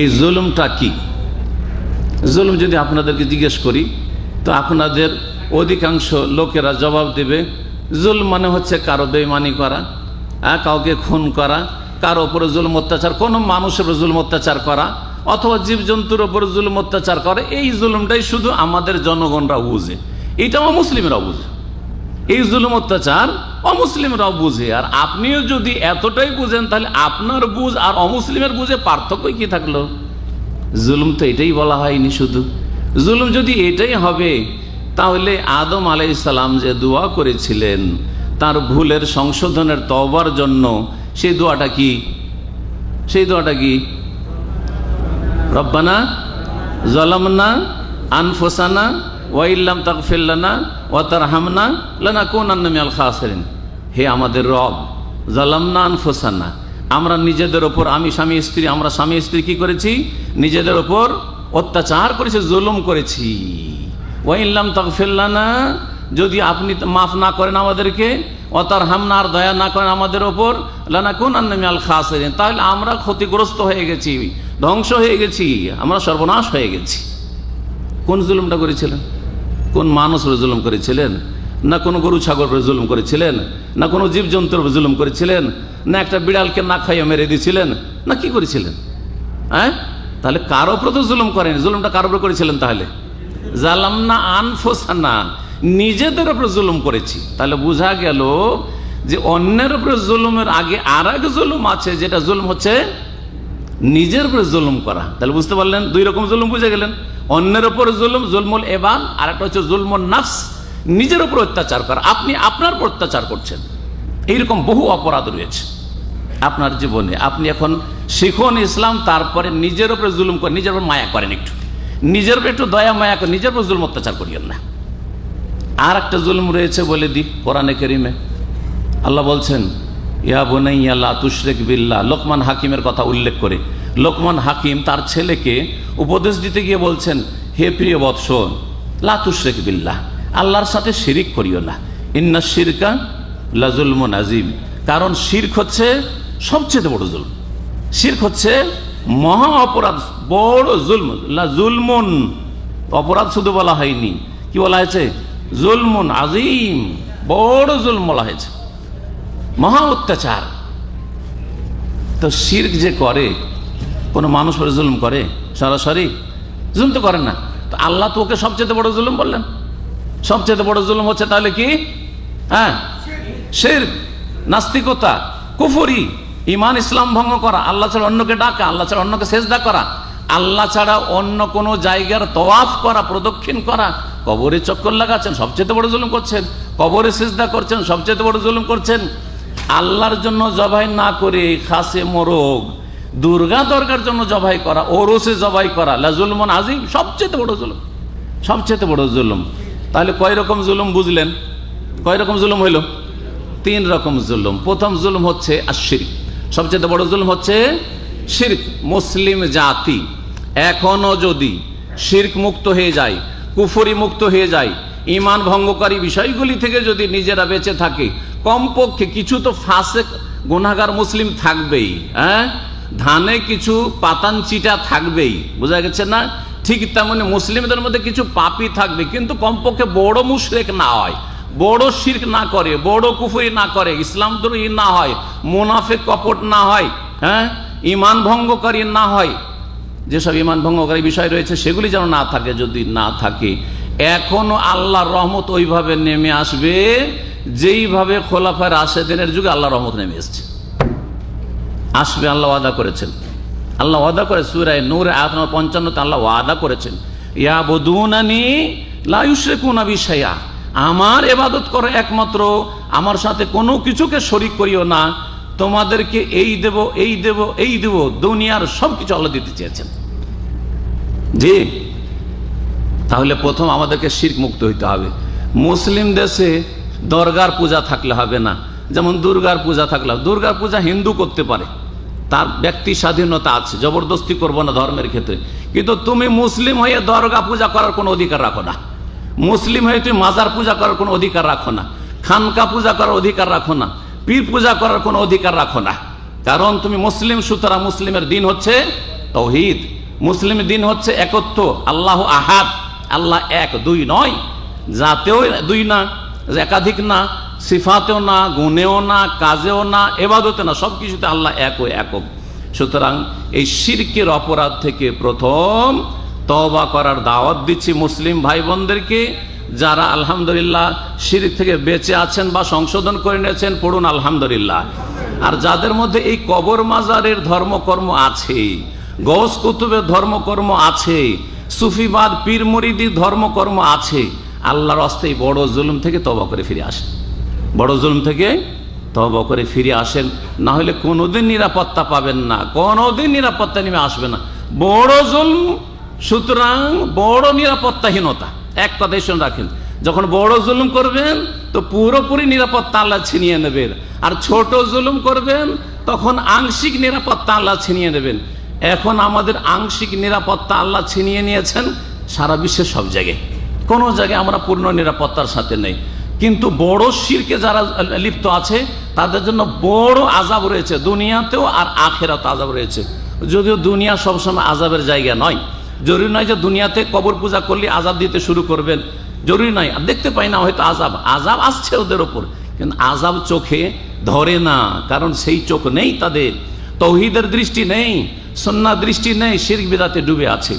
এই জুলুমটা কি? জুলুম যদি আপনাদেরকে জিজ্ঞেস করি, তো আপনাদের অধিকাংশ লোকেরা জবাব দেবে, জুলম মানে হচ্ছে কারও বেমানি করা হ্যাঁ কাউকে খুন করা, কারও উপরে জুলম অত্যাচার, কোনো মানুষের উপর জুলম অত্যাচার করা, অথবা জীবজন্তুর উপরে জুলম অত্যাচার করে, এই জুলুমটাই শুধু আমাদের জনগণরা বুঝে। এটাও মুসলিমরাও বুঝে। এই জুলুম অত্যাচার অমুসলিমরাও বুঝে। আর আপনিও যদি এতটাই বুঝেন, তাহলে আপনার বুঝ আর অমুসলিমের বুঝে পার্থক্য কি থাকল? জুলুম তো এটাই বলা হয়নি শুধু। জুলুম যদি এটাই হবে, তাহলে আদম আলাইসালাম যে দোয়া করেছিলেন, তার ভুলের সংশোধনের তবার জন্য সেই দোয়াটা কি? সেই দোয়াটা কি? রব্বানা জলামনা আনফোসানা ওয়াইল্লাম তাকফিল্লানা ওয়াতার হামনা লানা কোন আন্নামিয়াল খাসেরিন। হে আমাদের রব, জলামনা আনফোসানা। আমরা নিজেদের ওপর, আমি স্বামী, স্ত্রী, আমরা স্বামী, স্ত্রী কি করেছি? নিজেদের ওপর অত্যাচার করেছি, জুলুম করেছি। ওয়াইল্লাম তাকফিল্লানা যদি আপনি মাফ না করেন আমাদেরকে অতার হামনা আর দয়া না করেন আমাদের ওপর লানা কোন আন্নামিয়াল খাসেরিন। তাহলে আমরা ক্ষতিগ্রস্ত হয়ে গেছি, ধ্বংস হয়ে গেছি, আমরা সর্বনাশ হয়ে গেছি। কোন জুলুমটা করেছিলেন? কোন মানুষের জুলুম করেছিলেন? না কোনো গরু ছাগলের জুলুম করেছিলেন? না কোনো জীবজন্তুর উপর জুলুম করেছিলেন? না একটা বিড়ালকে না খাইয়ে মেরে দিয়েছিলেন? না কি করেছিলেন? হ্যাঁ? তাহলে কারও উপর তো জুলুম করেন? জুলুমটা কারও উপর করেছিলেন তাহলে? জালাম না আনফোসানা। নিজেদের উপর জুলুম করেছি। তাহলে বোঝা গেল যে অন্যের উপরে জুলুমের আগে আর এক জুলুম আছে, যেটা জুলুম হচ্ছে নিজের উপরে জুলুম করা। তাহলে বুঝতে পারলেন? দুই রকম জুলুম বুঝে গেলেন। অন্যের উপর জুলুম, জুলমুল এবান আর একটা হচ্ছে জুলমুল নাফস, নিজের উপর অত্যাচার করা। আপনি আপনার উপর অত্যাচার করছেন। এইরকম বহু অপরাধ রয়েছে আপনার জীবনে। আপনি এখন শিখুন ইসলাম, তারপরে নিজের উপরে জুলুম করেন, নিজের উপর মায়া করেন একটু। নিজের উপর একটু দয়া, মায়া করেন, নিজের উপর জুলুম, অত্যাচার করিয়েন না। আর একটা জুলুম রয়েছে বলে দি কোরআনে কেরিমে। আল্লাহ বলছেন, ইয়া বোনাইয়া লা তুশরেক বিল্লাহ। লোকমান হাকিমের কথা উল্লেখ করে লোকমান হাকিম তার ছেলেকে উপদেশ দিতে গিয়ে বলছেন, হে প্রিয় বৎস, লা তুশরেক বিল্লাহ, আল্লাহর সাথে শিরিক করিও না। ইন্না শিরকা লাজুলমন আজিম কারণ শির্ক হচ্ছে সবচেয়ে বড় জুলম। শির্ক হচ্ছে মহা অপরাধ, বড় জুলম। লা অপরাধ শুধু বলা হয়নি। কি বলা হয়েছে? জুলমুন আজিম বড় জুলম বলা হয়েছে। মহা অত্যাচার। তো শির্ক যে করে কোনো মানুষ পরে জুলুম করে? সরাসরি? জুলুম তো করে না। তো আল্লাহ তো ওকে সবচেয়ে বড় জুলুম বললেন। সবচেয়ে বড় জুলুম হচ্ছে তাহলে কি? হ্যাঁ? শের নাস্তিকতা, কুফরি ইমান ইসলাম ভঙ্গ করা। আল্লাহ ছাড়া অন্যকে ডাকা, আল্লাহ ছাড়া অন্যকে সেজদা করা। আল্লাহ ছাড়া অন্য কোনো জায়গার তওয়াফ করা, প্রদক্ষিণ করা। কবরে চক্কর লাগাচ্ছেন, সবচেয়ে বড় জুলুম করছেন। কবরে সেজদা করছেন, সবচেয়ে বড় জুলুম করছেন। আল্লাহর জন্য জবাই না করে খাসে মোরগ দুর্গা দরকার জন্য জবাই করা, ওরসে জবাই করা লাজুলমন আজিম সবচেয়ে বড় জুলুম, সবচেয়ে বড় জুলুম। তাহলে কয় রকম জুলুম বুঝলেন? কয় রকম জুলুম হইল? তিন রকম জুলুম। প্রথম জুলুম হচ্ছে আশির সবচেয়ে বড় জুলুম হচ্ছে শির্ক, মুসলিম জাতি। এখনও যদি শির্ক মুক্ত হয়ে যায়, কুফরি মুক্ত হয়ে যায় ইমান ভঙ্গকারী বিষয়গুলি থেকে যদি নিজেরা বেঁচে থাকে, কমপক্ষে কিছু তো ফাঁসে গুনাগার মুসলিম থাকবেই হ্যাঁ? ধানে কিছু পাতান চিটা থাকবেই, বোঝা গেছে না? ঠিক তেমনি মুসলিমদের মধ্যে কিছু পাপি থাকবে, কিন্তু কমপক্ষে বড় মুশরেক না হয়, বড় শির্ক না করে, বড় কুফুরি না করে, ইসলাম দ্রোহী না হয় মুনাফে কপট না হয় হ্যাঁ? ইমান ভঙ্গকারী না হয়। যেসব ইমান ভঙ্গকারী বিষয় রয়েছে, সেগুলি যেন না থাকে, যদি না থাকে, এখনও আল্লাহর রহমত ওইভাবে নেমে আসবে, যেইভাবে খোলাফায় রাশেদিনের যুগে আল্লাহ রহমত নেমে এসছে। আসবে, আল্লাহ ওয়াদা করেছেন। আল্লাহ ওয়াদা করে সুরায় নূর, আয়াত নম্বর পঞ্চান্নতে আল্লাহ ওয়াদা করেছেন। ইয়া বধুনানি লায়ুসে বিষয়া আমার এবাদত করো একমাত্র, আমার সাথে কোনো কিছুকে শরিক করিও না। তোমাদেরকে এই দেব এই দেব এই দেব, দুনিয়ার সব কিছু আল্লাহ দিতে চেয়েছেন। জি। তাহলে প্রথম আমাদেরকে শির্ক মুক্ত হইতে হবে। মুসলিম দেশে দরগার পূজা থাকলে হবে না। যেমন দুর্গার পূজা থাকলে দুর্গার পূজা হিন্দু করতে পারে। তার ব্যক্তি স্বাধীনতা আছে, জবরদস্তি করব না ধর্মের ক্ষেত্রে। কিন্তু তুমি মুসলিম হয়ে দরগা পূজা করার কোনো অধিকার রাখো না। মুসলিম হয়ে তুমি মাজার পূজা করার কোনো অধিকার রাখো না। খানকা পূজা করার অধিকার রাখো না। পীর পূজা করার কোনো অধিকার রাখো না। কারণ তুমি মুসলিম, সুতরাং মুসলিমের দিন হচ্ছে তৌহিদ। মুসলিম দিন হচ্ছে একত্ব আল্লাহ আহাদ, আল্লাহ এক, দুই নয়। যাতেও দুই না, একাধিক না সিফাতেও না, গুণেও না, কাজেও না এবাদতে না সব কিছুতে আল্লাহ এক ও একক। সুতরাং এই শিরকের অপরাধ থেকে প্রথম তবা করার দাওয়াত দিচ্ছি মুসলিম ভাই বোনদেরকে যারা আলহামদুলিল্লাহ শিরিক থেকে বেঁচে আছেন বা সংশোধন করে নিয়েছেন, পড়ুন আলহামদুলিল্লাহ। আর যাদের মধ্যে এই কবর মাজারের ধর্মকর্ম আছে গৌস কুতুবের ধর্মকর্ম আছে, সুফিবাদ পীর মরিদি ধর্মকর্ম আছে, আল্লাহর হস্তে এই বড় জুলুম থেকে তবা করে ফিরে আসেন। বড় জুলুম থেকে তবা করে ফিরে আসেন। না হলে কোনোদিন নিরাপত্তা পাবেন না। কোনোদিন নিরাপত্তা নেমে আসবে না। বড় জুলুম, সুতরাং বড় নিরাপত্তাহীনতা। এক কথাই শুনে রাখেন, যখন বড় জুলুম করবেন, তো পুরোপুরি নিরাপত্তা আল্লাহ ছিনিয়ে নেবেন। আর ছোট জুলুম করবেন, তখন আংশিক নিরাপত্তা আল্লাহ ছিনিয়ে নেবেন। এখন আমাদের আংশিক নিরাপত্তা আল্লাহ ছিনিয়ে নিয়েছেন সারা বিশ্বের সব জায়গায়। কোনো জায়গায় আমরা পূর্ণ নিরাপত্তার সাথে নেই। কিন্তু বড় শিরকে যারা লিপ্ত আছে, তাদের জন্য বড় আজাব রয়েছে দুনিয়াতেও আর আখেরাতে আজাব রয়েছে। যদিও দুনিয়া সবসময় আজাবের জায়গা নয়। জরুরি নয় যে দুনিয়াতে কবর পূজা করলে আজাব দিতে শুরু করবেন। জরুরি নয়। আর দেখতে পাই না হয়তো আজাব আজাব আসছে ওদের ওপর। কিন্তু আজাব চোখে ধরে না। কারণ সেই চোখ নেই তাদের। তৌহিদের দৃষ্টি নেই সন্না দৃষ্টি নেই শির বিদাতে ডুবে আছে।